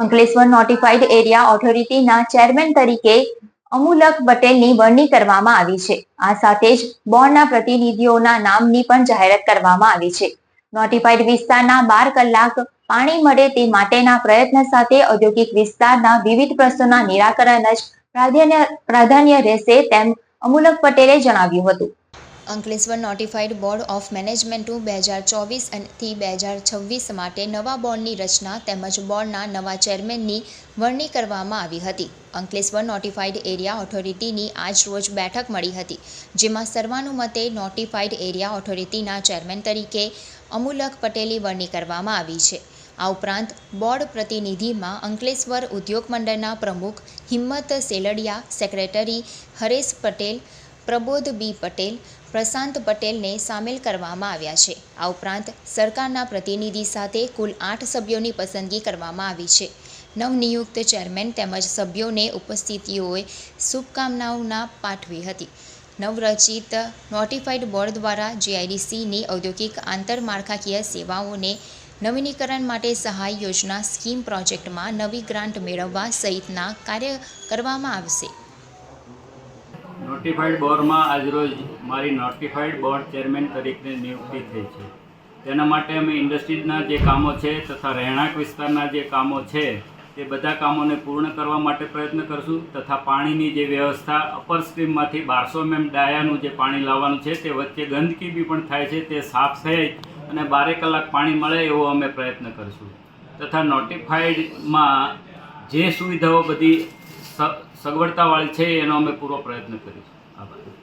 Ankleshwar notified area ઓથોરિટીના chairman તરીકે અમુલક પટેલની વરણી કરવામાં આવી છે. આ સાથે જ બોર્ડના પ્રતિનિધિઓના નામની પણ જાહેરાત કરવામાં આવી છે. નોટિફાઈડ વિસ્તારના બાર કલાક પાણી મળે તે માટેના પ્રયત્ન સાથે ઔદ્યોગિક વિસ્તારના વિવિધ પ્રશ્નોના નિરાકરણ જ પ્રાધાન્ય પ્રાધાન્ય રહેશે તેમ અમુલક પટેલે જણાવ્યું હતું. Ankleshwar notified board of management બે હજાર ચોવીસથી બે હજાર છવ્વીસ માટે નવા બોર્ડની રચના તેમજ બોર્ડના નવા ચેરમેનની વરણી કરવામાં આવી હતી. અંકલેશ્વર નોટિફાઈડ એરિયા ઓથોરિટીની આજ રોજ બેઠક મળી હતી, જેમાં સર્વાનુમતે નોટિફાઈડ એરિયા ઓથોરિટીના ચેરમેન તરીકે અમુલક પટેલની વરણી કરવામાં આવી છે. આ ઉપરાંત બોર્ડ પ્રતિનિધિમાં અંકલેશ્વર ઉદ્યોગ મંડળના પ્રમુખ હિંમત સેલડિયા, સેક્રેટરી હરેશ પટેલ પ્રબોધ બી પટેલ, પ્રશાંત પટેલને સામેલ કરવામાં આવ્યા છે. આ ઉપરાંત સરકારના પ્રતિનિધિ સાથે કુલ આઠ સભ્યોની પસંદગી કરવામાં આવી છે. નવનિયુક્ત ચેરમેન તેમજ સભ્યોને ઉપસ્થિતિઓએ શુભકામનાઓના પાઠવી હતી. નવરચિત નોટિફાઈડ બોર્ડ દ્વારા જીઆઈડીસીની ઔદ્યોગિક આંતરમાળખાકીય સેવાઓને નવીનીકરણ માટે સહાય યોજના સ્કીમ પ્રોજેક્ટમાં નવી ગ્રાન્ટ મેળવવા સહિતના કાર્ય કરવામાં આવશે. નોટિફાઈડ બોર્ડમાં આજરોજ મારી નોટિફાઈડ બોર્ડ ચેરમેન તરીકે નિયુક્તિ થઈ છે. તેના માટે અમે ઇન્ડસ્ટ્રીઝના જે કામો છે તથા રહેણાંક વિસ્તારના જે કામો છે તે બધા કામોને પૂર્ણ કરવા માટે પ્રયત્ન કરશું તથા પાણીની જે વ્યવસ્થા અપર સ્ટ્રીમમાંથી બારસો એમએમ ડાયાનું જે પાણી લાવવાનું છે, તે વચ્ચે ગંદકી બી પણ થાય છે, તે સાફ થઈ અને બારે કલાક પાણી મળે એવો અમે પ્રયત્ન કરશું. તથા નોટિફાઈડમાં જે સુવિધાઓ બધી સગવડતાવાળી છે એનો અમે પૂરો પ્રયત્ન કરીશું. આભાર.